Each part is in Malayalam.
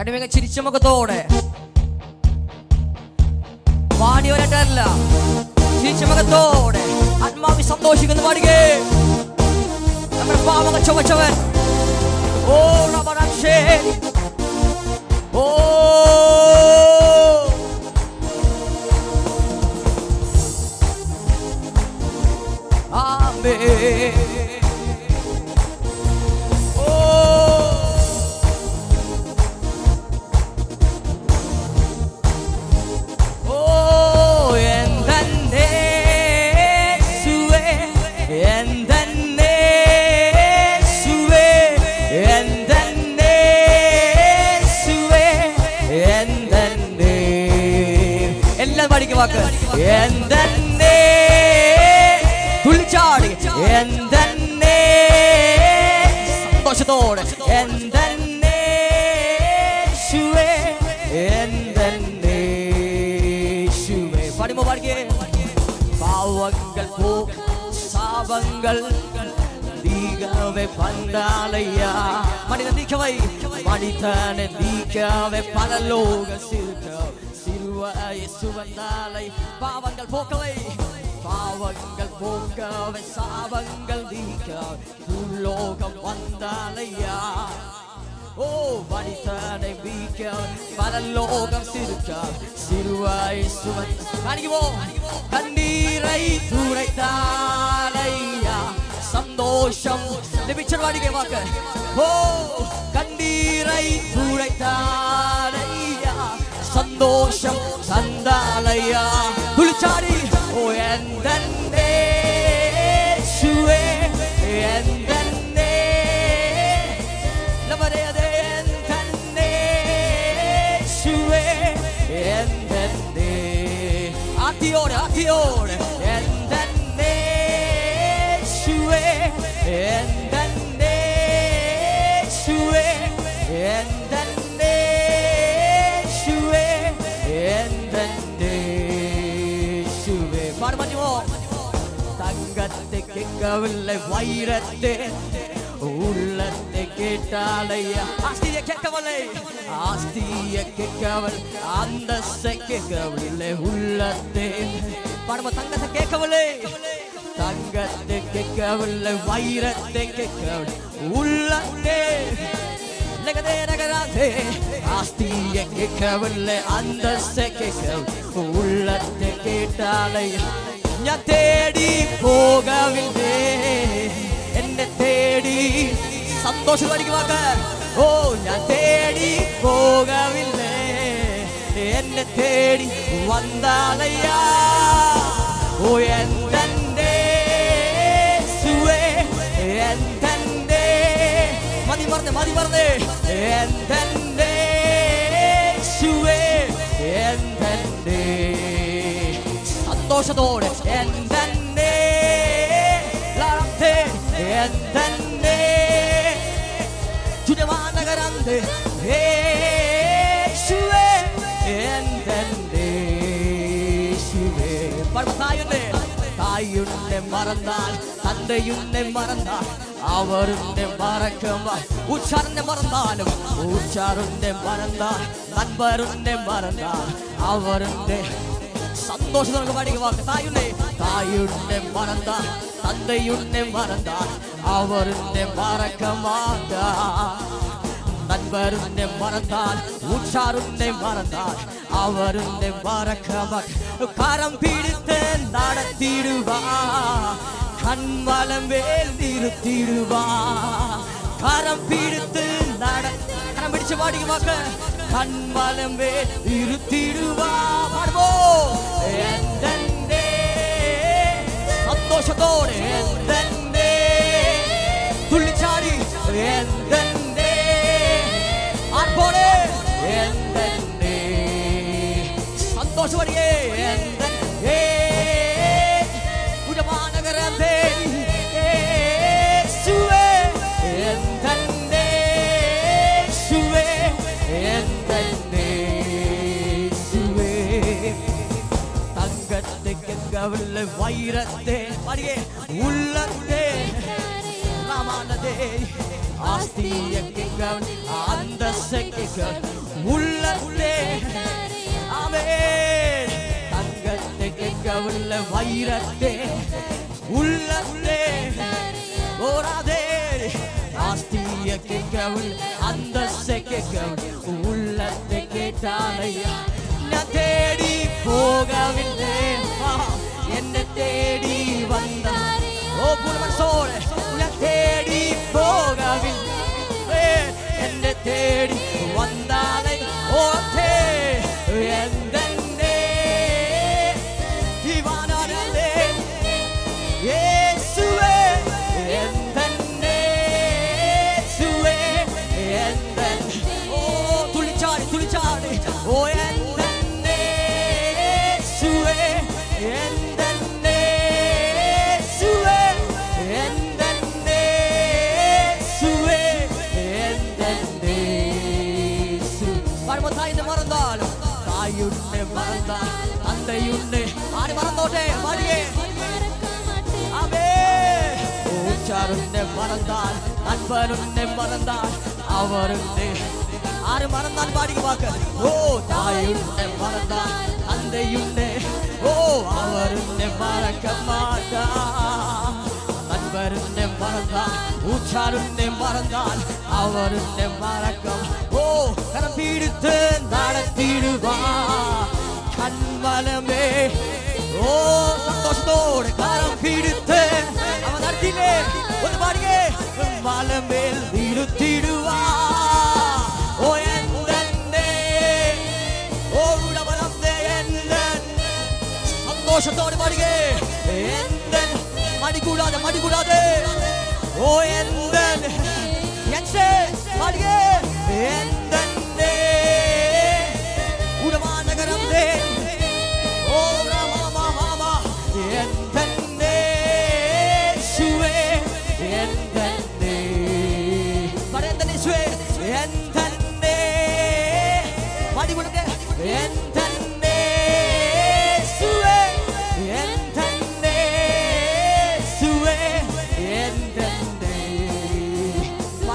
കടുമ ചിരിച്ച മുഖത്തോടെ. പാടിയവരല്ല ചിരിച്ച മുഖത്തോടെ. ആത്മാവി സന്തോഷിക്കുന്ന പാടുകേ. നമ്മുടെ പാവക ചുമച്ചവൻ. ഓ റബറക്ഷേ ഓ. ആമേൻ. എല്ലാം പഠിക്കും വാക്ക് എന്തെന്നേ തുള്ളിച്ചാടി എന്തെന്നേ സന്തോഷത്തോടെ എന്തെന്നേ ശുവേ എന്തെന്നേ ശുവേ പാടുമ്പോ പാടിക്കേ பாவங்கள் போ சாபங்கள் நீகவே பந்தாலையா மனிதன் நீக்கவை மனிதனை நீக்கவே பரலோக சிறுக்க சிறுவாய் சுவந்தாலை பாவங்கள் போக்கவை பாவங்கள் போக்கவை சாபங்கள் நீக்க உலோகம் வந்தாலையா? ஓ வனிதனை மீக்க பரலோகம் சிரிக்க. சிறுவாய் சுவந்த அணிக்குவோம் கண்ணீரை துரைத்தாலையா சந்தோஷம். இந்த பிக்சர் வாடிக்கை பார்க்க. ஓ கண்ணீரை துரைத்தாரை സന്തോഷം സന്താലയ തുളിച്ചാടി ഓ എന്തേ എന്തേ ആക്കിയോടെ ആക്കിയോ பாடு மாட்டுவோம் தங்கத்தை கேட்கவில்லை வைரத்தே. உள்ளத்தை கேட்டாலையா? ஆஸ்திய கேட்கவில்லை. ஆஸ்திய கேட்கவில்லை அந்தஸ்தை கேட்கவில்லை உள்ளத்தே. பாடுமா தங்கத்தை கேட்கவில்லை. தங்கத்தை கேட்கவில்லை வைரத்தை கேட்கவில்லை உள்ளத்தே. நகரே நகராதே ஆஸ்திய கேட்கவில்லை அந்தஸ்தை கேட்கவில்லை உள்ளத்தை கேட்டாலையா ഞാൻ തേടി പോകവില്ലേ എന്നെ തേടി സന്തോഷം പഠിക്കുവാക്ക ഓ ഞാൻ തേടി പോകവില്ലേ എന്നെ തേടി വന്നാലയ്യാ ഓ എന്തെന്റെ സുവേ എന്തെന്റെ മതി പറഞ്ഞേ മതി പറഞ്ഞേ എന്തെന്റെ Salvatore, entende la te, entende tu demanda grande, sube, entende, sube. പർവതായുണ്ട് തായുണ്ടെ മറന്നാൽ തന്തയുണ്ടെ മറന്നാൽ അവരുടെ മറക്കുമ്പോൾ ഉച്ചാറിന്റെ മറന്നാലും ഉച്ചാറിന്റെ മറന്നാൽ നൻപരുടെ മറന്നാൽ അവരുടെ സന്തോഷം നമുക്ക് പാടിക്കുക തായുണ്ടേ തായുണ്ടെ മറന്ന തന്തയുണ്ടെ മറന്ന അവരുടെ മറക്ക മാറ്റാ நண்பருன்னை மறந்தால் உற்றாருன்னை மறந்தால் அவருன்னை மறக்கவர் கரம் பிடித்து நடத்திடுவா கண்மலம் வேல் நிறுத்திடுவா. கரம் பிடித்து நட கரம் பிடிச்சு பாடிக்கு மக்கள் கண்மலம் வேல் நிறுத்திடுவா. സന്തോഷത്തോടെ എന്തെന്നേ തുള്ളിച്ചാടി എന്തെന്നേ ആർപ്പോടെ എന്തെന്നേ സന്തോഷപടിയേ എന്തെന്നേ ഉടമാനകരന്തേ യേശുവേ அடியே உள்ளத்தே. நாமானதே ஆஸ்திய கேட்கவன் அந்த கேட்கவன் உள்ளத்தே. அவே தங்கத்தை கேட்கவில்லை வைரத்தே. உள்ளத்தே. ஓராதே ஆஸ்திய கேட்கவள் அந்த கேட்கவள் உள்ளத்தை கேட்டாலையா நான் தேடி போகவில்லை. എന്നെ തേടി വന്ന. ഓ പൂർവൻ സോൾ ഞാൻ തേടി പോകവില്ല ஆண்டவரே. அவே ஊச்சார் உன்னை மறந்தார் நண்பர் உன்னை மறந்தார் அவர் உன்னை ஆறு மறந்தான் பாடிக்கு பார்க்க ஓ தாயுன்னை மறந்தார் தந்தையுன்னே ஓ அவர் உன்னை மறக்க மாட்டார். நண்பர் உன்னை மறந்தார் ஊச்சார் உன்னை மறக்கம். ஓ கரம் பீடித்து நடத்திடுவார். கண்வலமே കാലം പിടിത്ത് അവൻ നടത്തിയില്ലേ ഒന്ന് പാടിയേ മലമേൽ ഇരുത്തിടുവാ ഓ എന്നെ ഓ ഉടമലത്തെ എന്നെ സന്തോഷത്തോടെ പാടുകേ എന്തൻ മടി കൂടാതെ മടി കൂടാതെ ഓ എന്തൻ യൻസേ പാടുകേ എന്തന്റെ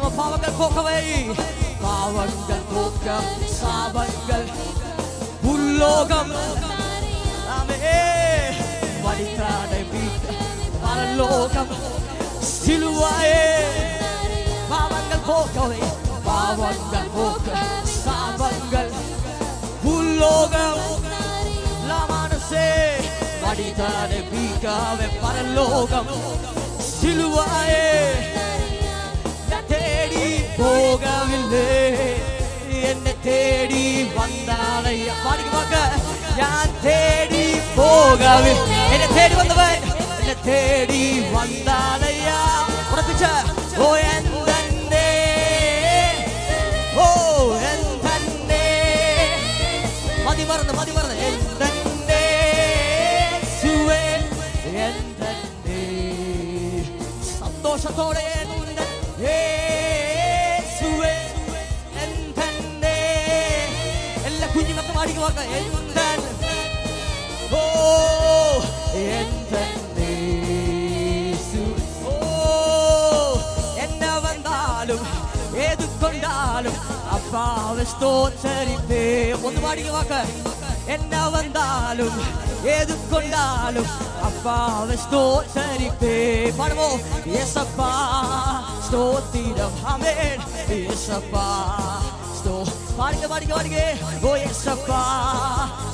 நம்ம பாவங்கள் போக்கவை பாவங்கள் போக்க சாபங்கள். உல்லோகம் ஆமே. வழித்தாடை மீட்ட பரலோகம். சிலுவாயே. பாவங்கள் போக்கவை பாவங்கள் போக்க சாபங்கள். உல்லோகம் லாமானசே. வழித்தாடை மீட்டாவே பரலோகம். சிலுவாயே. പോകവില്ലേ? എന്നെ തേടി വന്നാളയ്യ പാടിക്ക് നോക്ക് ഞാൻ തേടി പോകവില്ല എന്നെ തേടി വന്നവൻ. എന്നെ തേടി വന്നാളയ്യ ഉറപ്പിച്ച. ഓ എന്തന്നെ ഓ എന്തന്നെ മതി മറന്ന് മതി മറന്ന്. എന്തന്നെ സുവേ എന്തന്നെ സന്തോഷത്തോടെ വാക്ക എന്തൻ ഓ ഏത് കൊണ്ടാലും അപ്പാവ് സ്തോത്തരിപ്പേ ഒന്ന് പാടിക്ക് വാക്ക്. എന്നെ വന്നാലും ഏത് കൊണ്ടാലും അപ്പാവ് സ്തോത്തരിപ്പേ പാടുമോ? യേസപ്പാ സ്തോത്തിരം അമേൻ യേസപ്പാ സ്തോ പാടിക്ക പാടിക്ക പാടിക്കേ ഓ യേസപ്പാ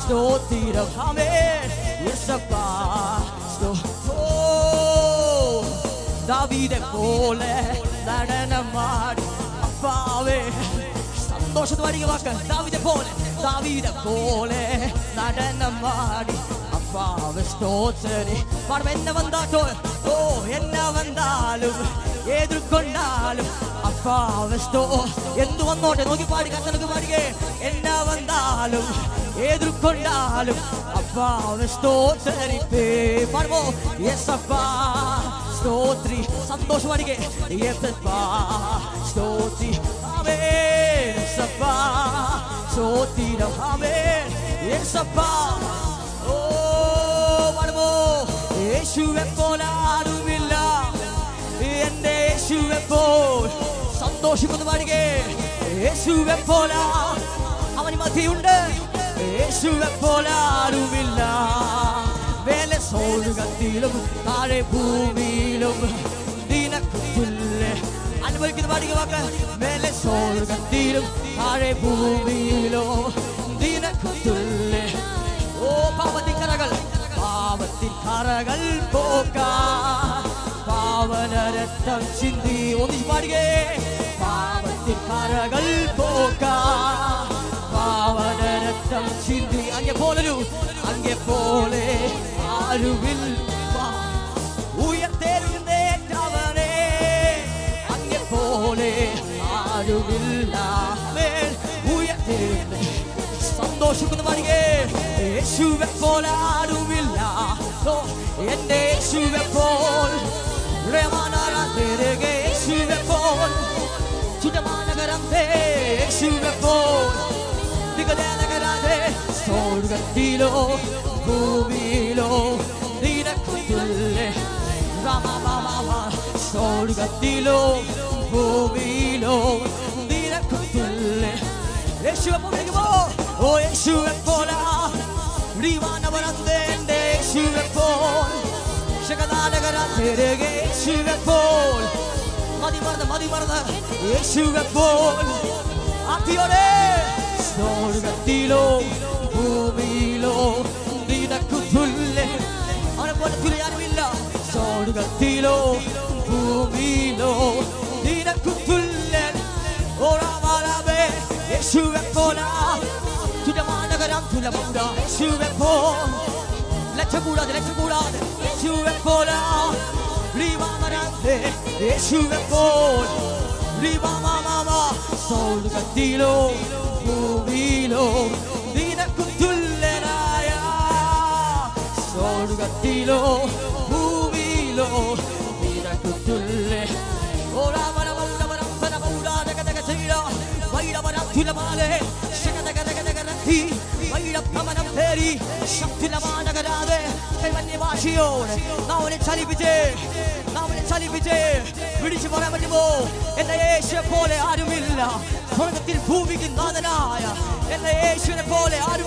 സ്തോത്തിരം അമേൻ യേസപ്പാ സ്തോ ഓ ദാവീദെ പോലെ നടനമാടി അപ്പാവേ സന്തോഷത്ത് പാടിക വാക്ക് ദാവീദെ പോലെ ദാവീദെ പോലെ നടനമാടി അപ്പാവേ സ്തോത്രി പാടും എന്നെ വന്നാട്ടോ ഓ എന്നെ വന്നാലും എതിർക്കൊണ്ടാലും എന്തു വന്നോട്ടെ? നോക്കി പാടി കത്തനക്ക് പാടികേ എന്നെ വന്നാലും എതിർക്കൊണ്ടാലും അപ്പാവേ സ്തോത്രിപ്പേ. പാടുമോ? യെസപ്പാ സ്തോത്രി. സന്തോഷം പാടികേ യെസപ്പാ സ്തോത്രി. യെസപ്പാ ഓ പാടുമോ? യേശുവെ പോലെ ആരുമില്ല സന്തോഷിക്കുന്നു പാടുകേ യേശുവെ പോലെ അവന് മതിയുണ്ട്. യേശുവെ പോലെ വേല സോളുകത്തിലും താഴെ ഭൂമിയിലും അനുഭവിക്കുന്ന പാടിക വാക്ക്. മേലെ സോളുകത്തിലും താഴെ ഭൂമിയിലോ ഓ പാപത്തിൻ കറകൾ പാപത്തിൻ കറകൾ പോക്കാ. പാവന രക്തം ചിന്തി ഒന്നിച്ച് പാടുകേ. പാപത്തിൻ കരകൾ പോക്കാ പാവന രക്തം ചിന്തി അങ്ങെ പോലൊരു അങ്ങെ പോലെ ആരുമില്ല ഉയർത്തെഴുന്നേറ്റവനെ അങ്ങെ പോലെ ആരുമില്ല മേൽ ഉയർത്തെഴുന്നേ സന്തോഷിക്കുന്ന പാടികേ. യേശുവെ പോലെ ആരുമില്ല എന്റെ യേശുവെ പോൽ റഹ്മാനാരാധനകേ യേശുവെ പോൽ ചുറ്റമാനകരം യേശുവെ പോൽ വികലനകരാതെ സ്വർഗത്തിലോ ഭൂമിയിലോ നിനക്കുല്ലേ രാമ സ്വർഗത്തിലോ ഭൂമിയിലോ നിനക്കുല്ലേ യേശുവെ പോലെയോ ഓ യേശുവെ പോലാ ദീവാനവരന്തേന്റെ യേശുവെ പോൽ ശകദാനകരാധനകേ യേശുവെ പോൽ മതി മറന്ന് മതി മറന്ന്. യേശുവെ പോൽ സ്വർഗത്തിലോ ഭൂമിയിലോ നിനക്കു തുല്യ. അവനെ പോലെ തുല്യാനുമില്ല സ്വർഗത്തിലോ ഭൂമിയിലോ നിനക്കു തുല്യൻ ഓരാമാരാമേ യേശുവെ പോലാ തുലമാനകരം ലക്ഷം കൂടാതെ ലക്ഷം കൂടാതെ യേശുവെ പോലാ യേശുവെ പോൽ റിവാമാമാമ സ്വർഗത്തിലോ ഭൂമിയിലോ നിനക്കും തുല്യനായ സ്വർഗത്തിലോ ഭൂമിയിലോ നിനക്കും തുല്യ ഓരാമരമൗരമരം പരമൗരാജകതക ചെയ്യ വൈരമരം തുലമാലെ ശകതകതകതകരത്തി വൈരഭ്രമണം തേരി ശക്തിലമാനകരാതെ കൈവന്യവാശിയോടെ നാവനെ ചലിപ്പിച്ചേ നാവനെ ചലിപ്പിച്ചേ. പിടിച്ചു പറയാൻ പറ്റുമോ? എന്റെ യേശുവെ പോലെ ആരുമില്ല. സ്വർഗത്തിൽ ഭൂമിക്ക് നാഥനായ എന്റെ യേശുവിനെ പോലെ ആരും